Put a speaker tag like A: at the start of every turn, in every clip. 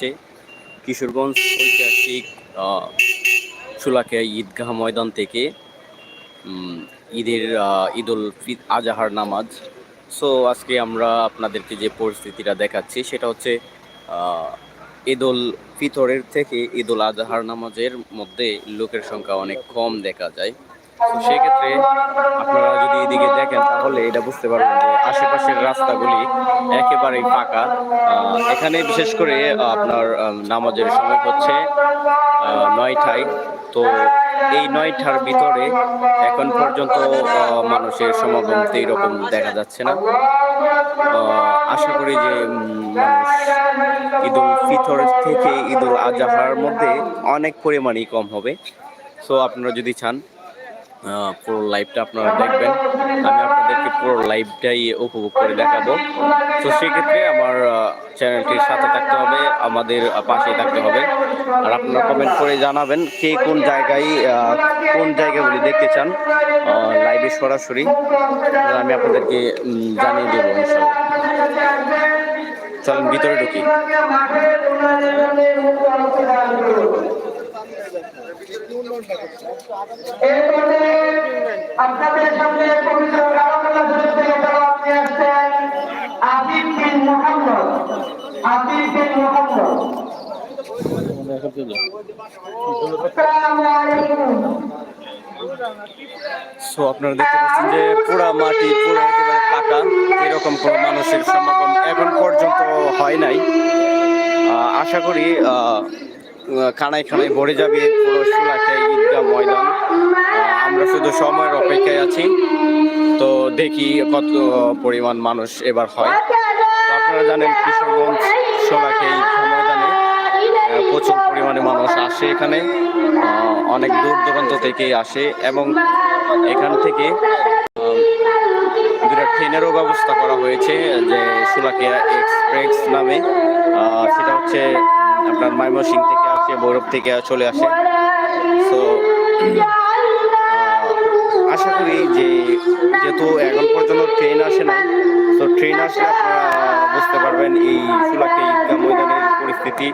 A: হচ্ছে কিশোরগঞ্জ ঐতিহাসিক সুলাকিয়া ঈদগাহ ময়দান থেকে ঈদের ঈদুল ফিত আজাহার নামাজ। সো আজকে আমরা আপনাদেরকে যে পরিস্থিতিটা দেখাচ্ছি সেটা হচ্ছে আহ, ঈদুল ফিতরের থেকে ঈদুল আজহার নামাজের মধ্যে লোকের সংখ্যা অনেক কম দেখা যায়। সেক্ষেত্রে আপনারা যদি এদিকে দেখেন, তাহলে এটা বুঝতে পারবেন যে আশেপাশের রাস্তাগুলি একেবারেই ফাঁকা। এখানে বিশেষ করে আপনার নামাজের সময় হচ্ছে নয়টায়। তো এই নয়টার ভিতরে এখন পর্যন্ত মানুষের সমাগম তো এইরকম দেখা যাচ্ছে না। আশা করি যে মানুষ ঈদুল ফিতর থেকে ঈদুল আজহার মধ্যে অনেক পরিমাণই কম হবে। সো আপনারা যদি চান পুরো লাইভটা আপনারা দেখবেন। আমি আপনাদেরকে পুরো লাইভটাই উপভোগ করে দেখাবো। তো সেক্ষেত্রে আমার চ্যানেলটির সাথে থাকতে হবে, আমাদের পাশে থাকতে হবে। আর আপনারা কমেন্ট করে জানাবেন কে কোন জায়গায় কোন জায়গাগুলি দেখতে চান লাইভে সরাসরি। আমি আপনাদেরকে জানিয়ে দেবো চলেন ভিতরে ঢুকি।
B: আপনাদের সামনে পবিত্র কালামুল্লাহ শরীফ থেকে তেলাওয়াত নিয়ে আসছেন আবিদ বিন মুহাম্মদ। আবিদ বিন মুহাম্মদ।
A: সো আপনারা দেখতে পাচ্ছেন যে পুরা মাটি পুরো একেবারে ফাঁকা এরকম কোনো মানুষের সমাগম এখন পর্যন্ত হয় নাই। আশা করি আহ, খানায় খানায় ভরে যাবে সুলাখাই ঈদগাহ ময়দান। আমরা শুধু সময়ের অপেক্ষায় আছি। তো দেখি কত পরিমাণ মানুষ এবার হয়। আপনারা জানেন কিশোরগঞ্জ সোলাখাই ঈদগাহ ময়দানে প্রচুর পরিমাণে মানুষ আসে এখানে। অনেক দূর দূরান্ত থেকে আসে এবং এখান থেকে ট্রেনেরও ব্যবস্থা করা হয়েছে যে সুলাকিয়া এক্সপ্রেস নামে। সেটা হচ্ছে আপনার ময়মনসিং থেকে আসে বৈরব থেকে চলে আসে তো আশা করি যে যেহেতু এখন পর্যন্ত ট্রেন আসে না তো ট্রেন আসলে আপনারা বুঝতে পারবেন এই সুলাকে ঈদগাহ ময়দানের পরিস্থিতি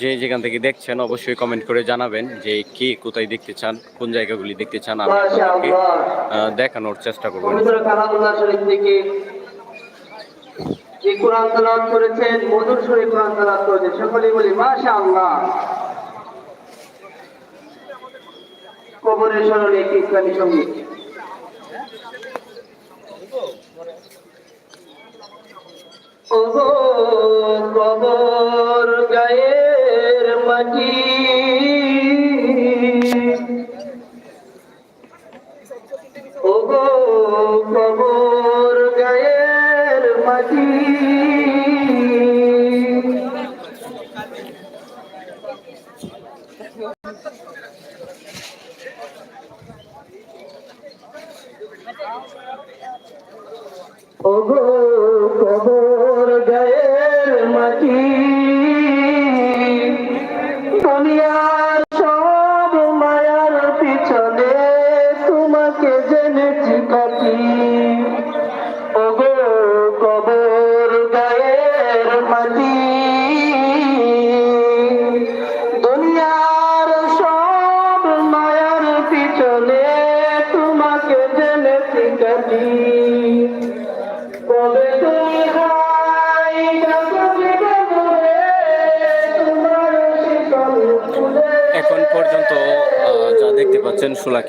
A: যে যেখান থেকে দেখছেন অবশ্যই কমেন্ট করে জানাবেন যে কে কোথায় দেখতে চান কোন জায়গাগুলি দেখতে চান আমি আপনাদেরকে আহ, দেখানোর চেষ্টা করব।
C: পবিত্র কালামুল্লাহ শরীফ থেকে যে কোরআন তালাওয়াত করেছেন মধুর সুরে কোরআন তালাওয়াত করেছেন সকলেই বলি মাশাআল্লাহ। কবরের স্মরণে একটি ইসলামী সংগীত। ওগো কবর মাটি ওগো কবর গায়ের মাটি। ওগো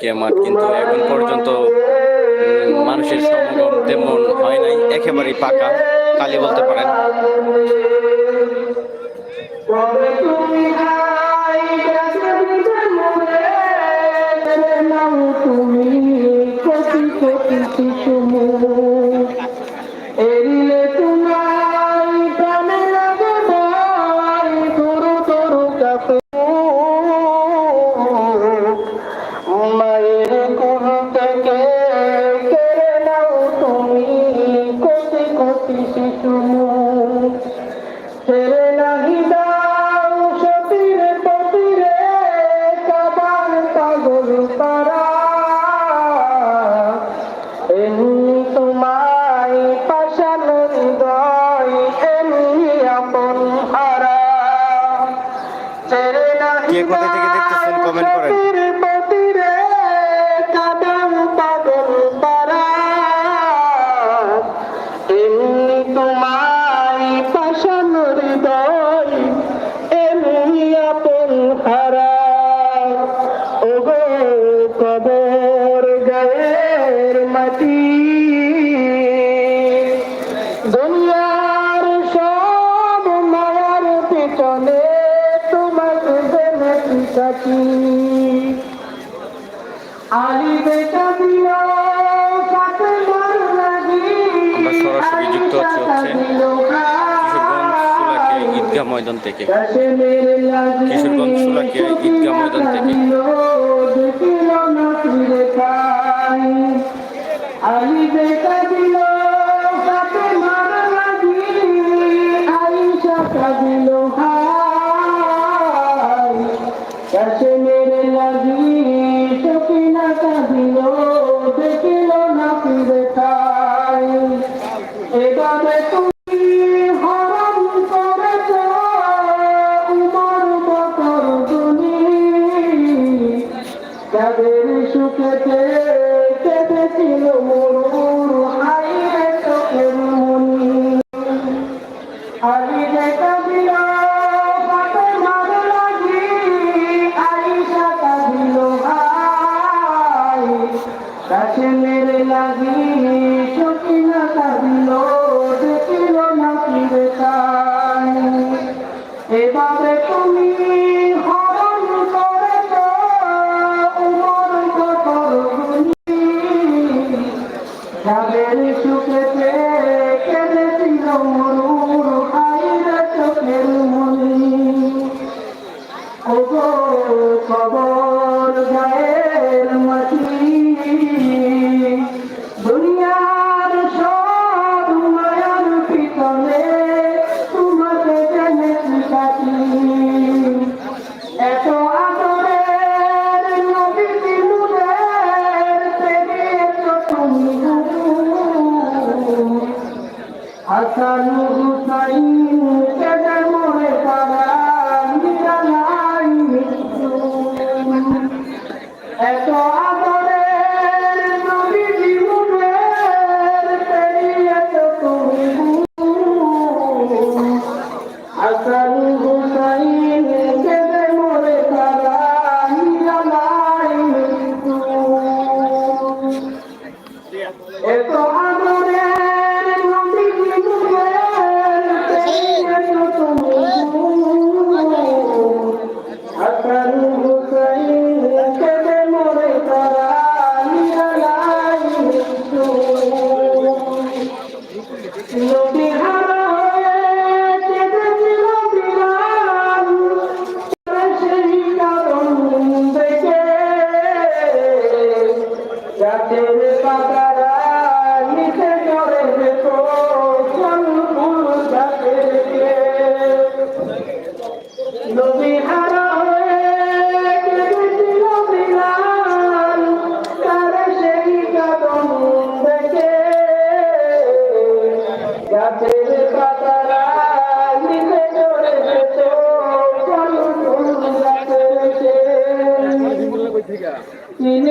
A: রাজকীয় কিন্তু এখন পর্যন্ত মানুষের সমাগম তেমন হয় নাই, একেবারেই পাকা কালি বলতে পারেন।
C: তুমি। কাছে মেরে লাগিয়ে sacarnos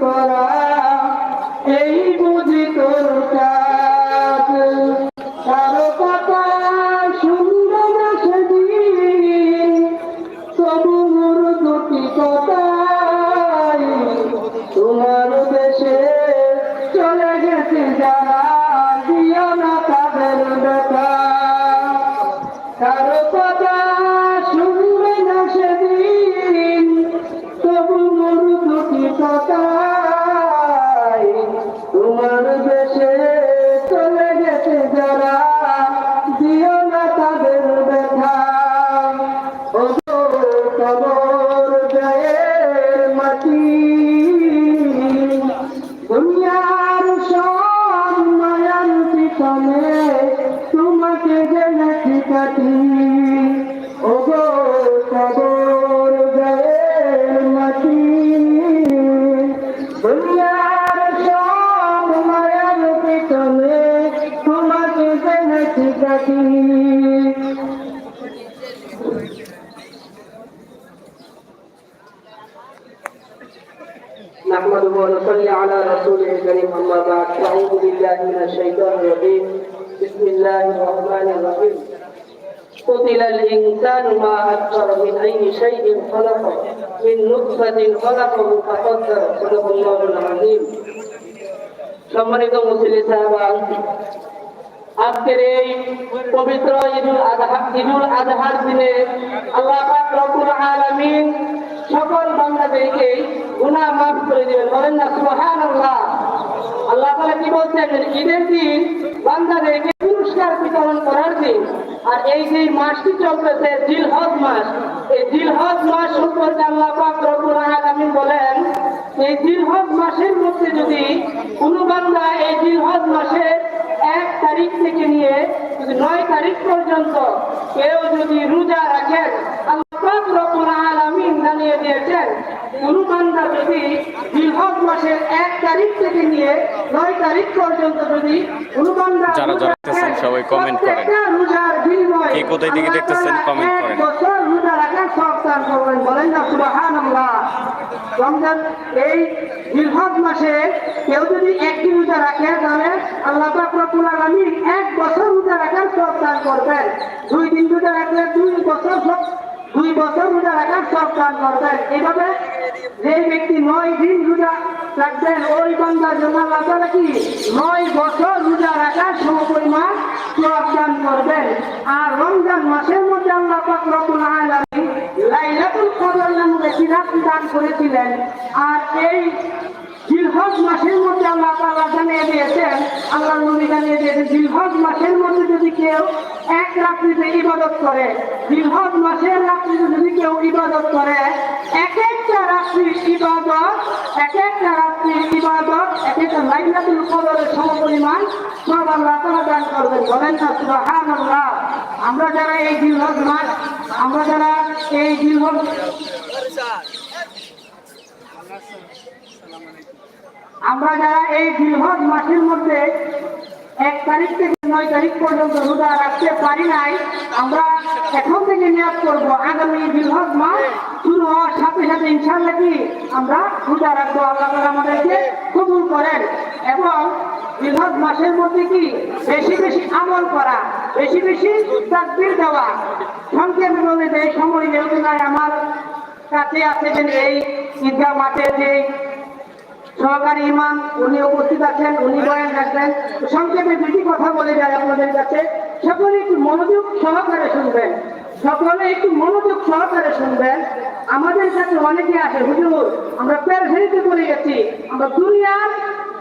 C: করা
D: সম্মানিত মুসলিম সাহেবান, আজকের এই পবিত্র ঈদুল আজহা ঈদুল আজহার দিনে আল্লাহ সকল বান্দাদেরকে গুনাহ মাফ করে দিবেন। বলেন না আল্লাহ কি বলছেন? ঈদের দিন পুরস্কার বিতরণ করার দিন। আর এই যে মাসটি চলতেছে, জিলহজ মাস, এই জিলহজ মাস সম্পর্কে আল্লাহ পাক বলেন এই জিলহজ মাসের মধ্যে যদি কোনো বান্দা এই জিলহজ মাসের এক তারিখ থেকে নিয়ে যদি নয় তারিখ পর্যন্ত কেউ যদি রোজা রাখেন জানিয়ে দিয়েছেন কোন বান্দা যদি জিলহজ মাসের এক তারিখ থেকে নিয়ে নয় তারিখ পর্যন্ত যদি কোন বান্দা
A: যারা
D: রোজা
A: দেখতেছেন সবাই comment করেন।
D: প্রত্যেকটা রোজার বিনিময়ে
A: কে কোথায় থেকে দেখতেছেন
D: তাআলা
A: করেন।
D: বছর রোজা রাখার সব দান করবেন বলেন না সুবহানাল্লাহ রমজান, এই নির্ভর মাসে কেউ যদি একটি রোজা রাখে, তাহলে আল্লাহ রব্বুল এক বছর রোজা রাখার সব দান করবেন। দুই দিন রোজা রাখলে দুই বছর দুই বছর রোজা রাখার সব কাজ করবেন এইভাবে যে ব্যক্তি নয় দিন রোজা রাখবেন, ওই বান্দার জন্য আল্লাহ তাআলা কি? নয় বছর রোজা রাখার সমপরিমাণ সব দান করবেন। আর রমজান মাসের মধ্যে আল্লাহ রব্বুল আলামিন লাইলাতুল কদর নামক একটি দান করেছিলেন। আর এই জিলহজ মধ্যে আল্লাহ তাআলা জানিয়ে দিয়েছেন আল্লাহ জানিয়ে দিয়েছেন জিলহজ মাসের মধ্যে যদি কেউ এক রাত্রিতে ইবাদত করে জিলহজ মাসের রাত্রিতে যদি কেউ ইবাদত করে, এক একটা রাত্রির ইবাদত, এক একটা রাত্রির ইবাদত, এক একটা লাইলাতুল কদরের সমপরিমাণ সব আল্লাহ তাআলা দান করবেন। বলেন না আমরা যারা এই জিলহজ মাস, আমরা যারা এই জিলহজ আমরা যারা এই জিলহজ মাসের মধ্যে এক তারিখ থেকে নয় তারিখ পর্যন্ত রোজা রাখতে পারি নাই, আমরা এখন থেকে নিয়োগ করব, আগামী জিলহজ মাস শুরু হওয়ার সাথে সাথে ইনশাল্লাহ কি আমরা রোজা রাখব, আল্লাহ আমাদেরকে কবুল করেন। এবং জিলহজ মাসের মধ্যে কি বেশি বেশি আমল করা, বেশি বেশি তাকবীর দেওয়া। সংক্ষেপে বলে যে সময় যেহেতু আমার কাছে আছে যে এই ঈদগাহ মাঠে যে সহকারী ইমাম, উনি উপস্থিত আছেন, উনি বয়ান রাখবেন সংক্ষেপে দুটি কথা বলে যায় আপনাদের কাছে। সকলে একটু মনোযোগ সহকারে শুনবেন। সকলে একটু মনোযোগ সহকারে শুনবেন। আমাদের কাছে অনেকে আসে হুজুর, আমরা পেরেশানিতে পড়ে গেছি। আমরা দুনিয়ার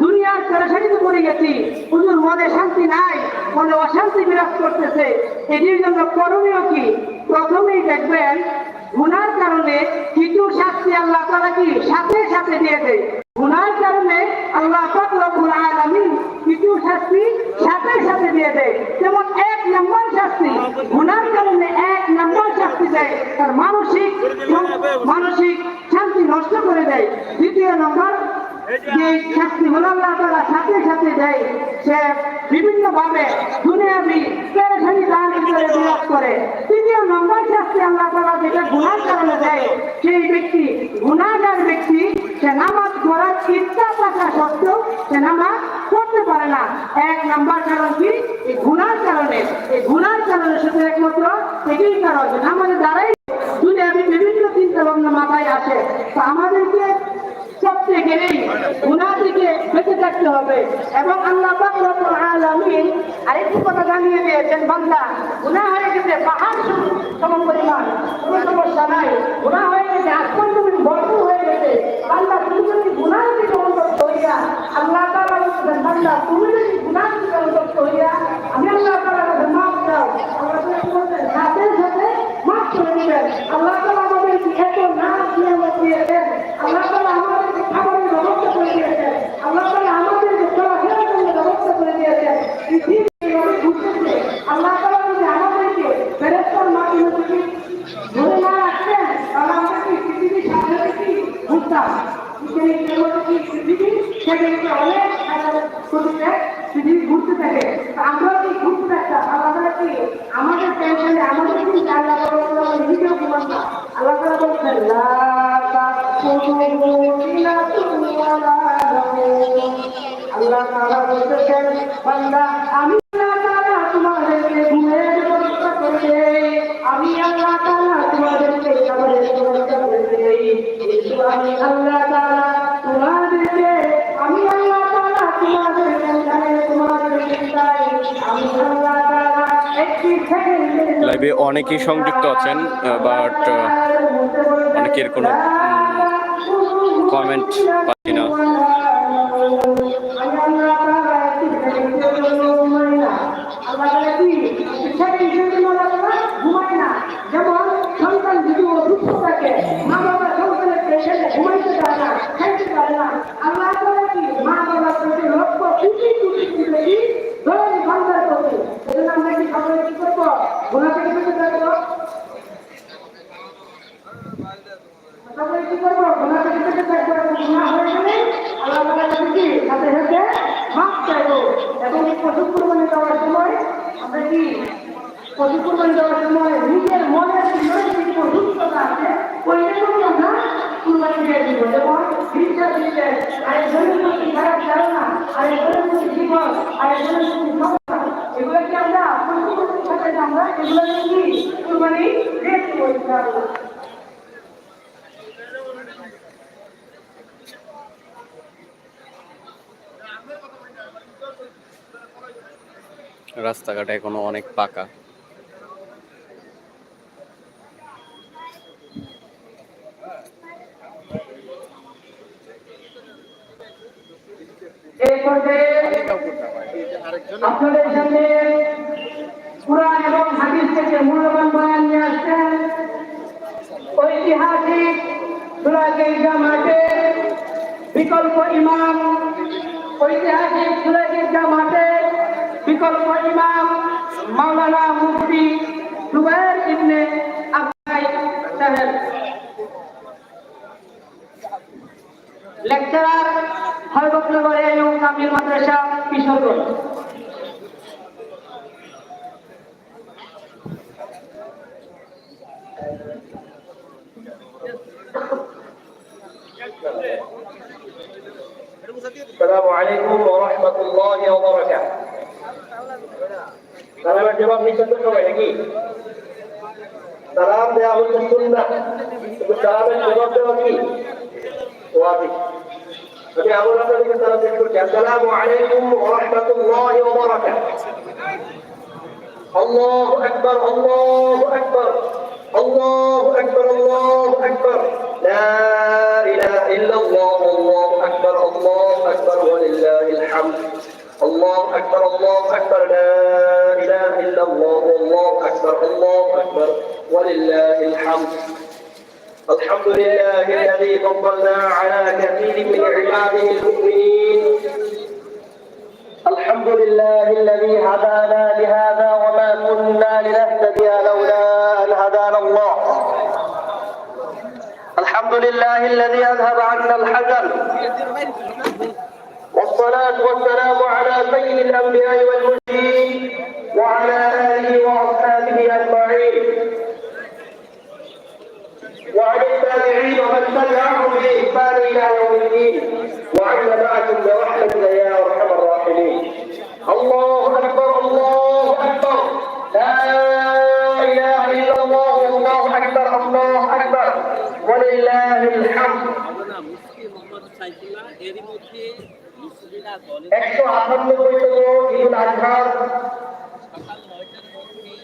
D: দুনিয়ার পেরেশানিতে পড়ে গেছি। হুজুর, মনে শান্তি নাই, মনে অশান্তি বিরাজ করতেছে। এটির জন্য করণীয় কি? প্রথমেই দেখবেন, গুনার কারণে কিছু শাস্তি আল্লাহ তারা কি? সাথে সাথে দিয়ে দেয়। আল্লাহ রব্বুল আলামিন কিছু শাস্তি সাথে সাথে দিয়ে দেয়। যেমন এক নম্বর শাস্তি, গুনার কারণে এক নম্বর শাস্তি দেয়, তার মানসিক মানসিক শান্তি নষ্ট করে দেয়। দ্বিতীয় নম্বর যে শাস্তি হলো আল্লাহ তাআলা, সাথে সাথে দেয়, সে বিভিন্ন ভাবে পেরেশানি দান করে, বিরাজ করে। নম্বর গুনার কারণে দেয়, সেই ব্যক্তি সে সত্ত্বেও পারে না। এক নম্বর কারণ কি? এই গুনার কারণে। এই গুনার কারণে একমাত্র কারণ বিভিন্ন চিন্তা ভাবনা মাথায় আসে। তো আমাদেরকে সবচেয়ে গেলেই গুনাহ থেকে বেঁচে থাকতে হবে। এবং আল্লাহ রব্বুল আলামিন আরেকটি কথা জানিয়ে দিয়েছেন, বান্দা, গুনাহ হয়ে গেছে পাহাড় সম- পরিমাণ। কোনো সমস্যা নাই। গুনাহ হয়ে গেছে আসমান তুমি ভরপুর হয়ে গেছে। বান্দা, তুমি যদি গুনাহ থেকে অনুতপ্ত হইয়া আল্লাহ তাআলা বলছেন, বান্দা, তুমি যদি গুনাহ থেকে অনুতপ্ত হইয়া আমি আল্লাহ মাফ চাও আল্লাহ সাথে সাথে মাফ করে দিবেন। আল্লাহ আমাদেরকে এত নাম নিয়ামত দিয়েছেন আল্লাহ তাআলা আমাদেরকে খাবারের ব্যবস্থা করে দিয়েছেন আল্লাহ তাআলা আমাদেরকে চলাফেরার জন্য ব্যবস্থা করে দিয়েছেন পৃথিবী এইভাবে ঘুরতেছে আল্লাহ তাআলা যদি আমাদেরকে ফেরেশতার মাধ্যমে যদি ধরে না রাখতেন তাহলে আমরা কি পৃথিবীর সাথে কি ঘুরতাম পৃথিবীর কি ঘুরতে থাকতাম আল্লাহ আমাদের টেনশনে আমাদের কি আল্লাহ আমরা আমি আমি আল্লাহ তাআলা তোমাদেরকে আমি আল্লাহ তাআলা তোমাদেরকে জানে তোমাদেরকে চিন্তায় আমি আল্লাহ তাআলা একটি সেকেন্ডের
A: লাইভে অনেকেই সংযুক্ত আছেন বাট অনেকের কোনো কমেন্ট পাচ্ছি না
D: যেমন সন্তান যদি অসুস্থ থাকে মা বাবা সন্তানের পেশেন্টে ঘুমাইতে পারে না খাইতে পারে না আল্লাহ তাআলা কি মা বাবার প্রতি লক্ষ কোটি কোটি কোটি ধরে সন্তান প্রতি এজন্য আমরা কি সবাই কি করব গুণা থেকে বেঁচে থাকব তারপরে কি করব গুণা থেকে বেঁচে থাকব এবং গুণা হয়ে গেলে আল্লাহ তাআলার কাছে কি সাথে সাথে মাফ চাইব এবং এই পশু কুরবানি দেওয়ার সময় আমরা কি পশু কুরবানি দেওয়ার সময় নিজের মনের ভিতরে যে অসুস্থতা আছে ওইটাকেও আমরা কুরবানি দিয়ে দিব যেমন ইনশাআল্লাহ
A: রাস্তাঘাট এখনও অনেক পাকা।
D: ঐতিহাসিক বিকল্প ইমাম ঐতিহাসিক বিকল্প মাওলানা মুফতি জুবাইর ইবনে সাহেব। লেকচারার হরবতনগর এবং কামিল মাদ্রাসা কিশোরগঞ্জ
E: السلام عليكم ورحمة الله وبركاته সালামের জবাব নিচ্ছেন তো সবাই নাকি সালাম দেওয়া হচ্ছে সুন্না কিন্তু সালামের জবাব দেওয়া فبأول ذلك سنذكرك السلام عليكم ورحمة الله وبركاته. الله أكبر الله أكبر الله أكبر الله أكبر. لا إله إلا الله الله أكبر الله أكبر ولله الحمد. الله أكبر الله أكبر. لا إله إلا الله الله أكبر الله أكبر ولله الحمد. الحمد لله الذي فضلنا على كثير من عباده المؤمنين. الحمد لله الذي هدانا لهذا وما كنا لنهتدي لولا أن هدانا الله. الحمد لله الذي أذهب عنا الحزن. والصلاة والسلام على سيد الأنبياء والمرسلين وعلى آله وأصحابه وعن التابعين ومن تبعهم بإحسان إلى يوم الدين وعنا معكم برحمتك يا أرحم الراحمين الله أكبر الله أكبر لا إله إلا الله والله أكبر الله أكبر ولله الحمد
A: আমরা মুফতি মোহাম্মদ সাইফুল্লাহ এরই মধ্যে মুসলিরা দলে
E: একশো আটানব্বইতম ঈদুল আজহার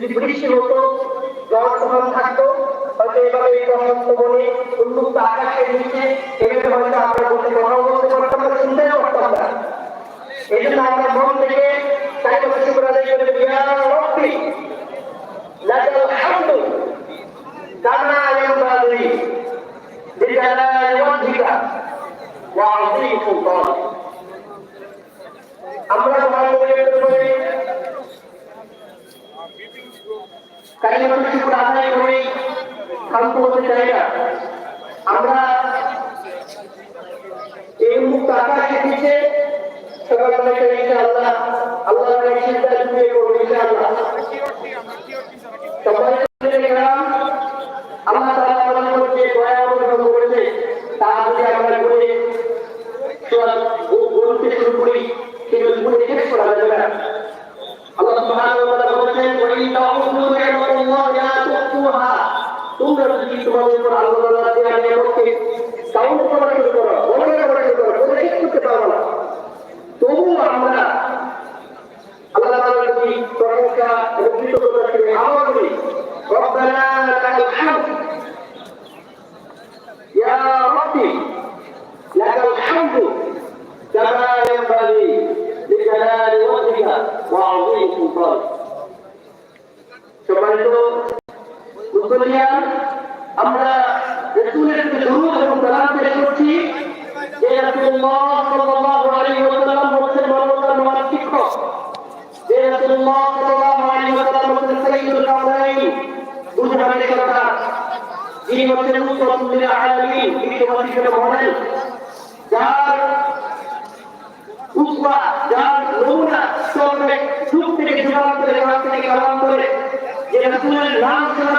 E: যদি বৃষ্টি হতো, জল থাকতো, হয়তো এভাবে এই বসন্ত বনে উন্মুক্ত আকাশের নিচে এভাবে হয়তো আমরা বসে কথাও বলতে পারতাম না শুনতেও পারতাম না। এই জন্য আমরা মন থেকে তাই কথা শুক্র আদায় করে ইয়া রব্বি লাকাল হামদু কামা ইয়ানবাগি বিজালালি ওয়াজহিকা, ওয়া আযীম আমরা মহানগরের করে কালিমাতুল শুকর আদায় করেই শান্ত হতে চাই না আমরা এই মুক্ত করব ইনশাআল্লাহ। সবাই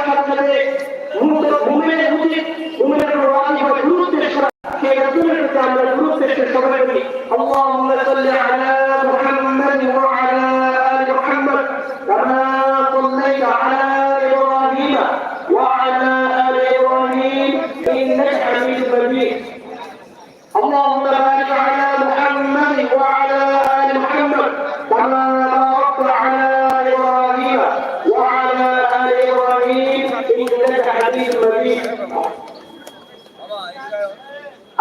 E: সাথে সাথে মুহূর্ত মুমিনের উচিত মুমিনের রওয়ানি বা গুরুত্বের প্রতি আমরা গুরুত্বের সাথে সবাই বলি আল্লাহ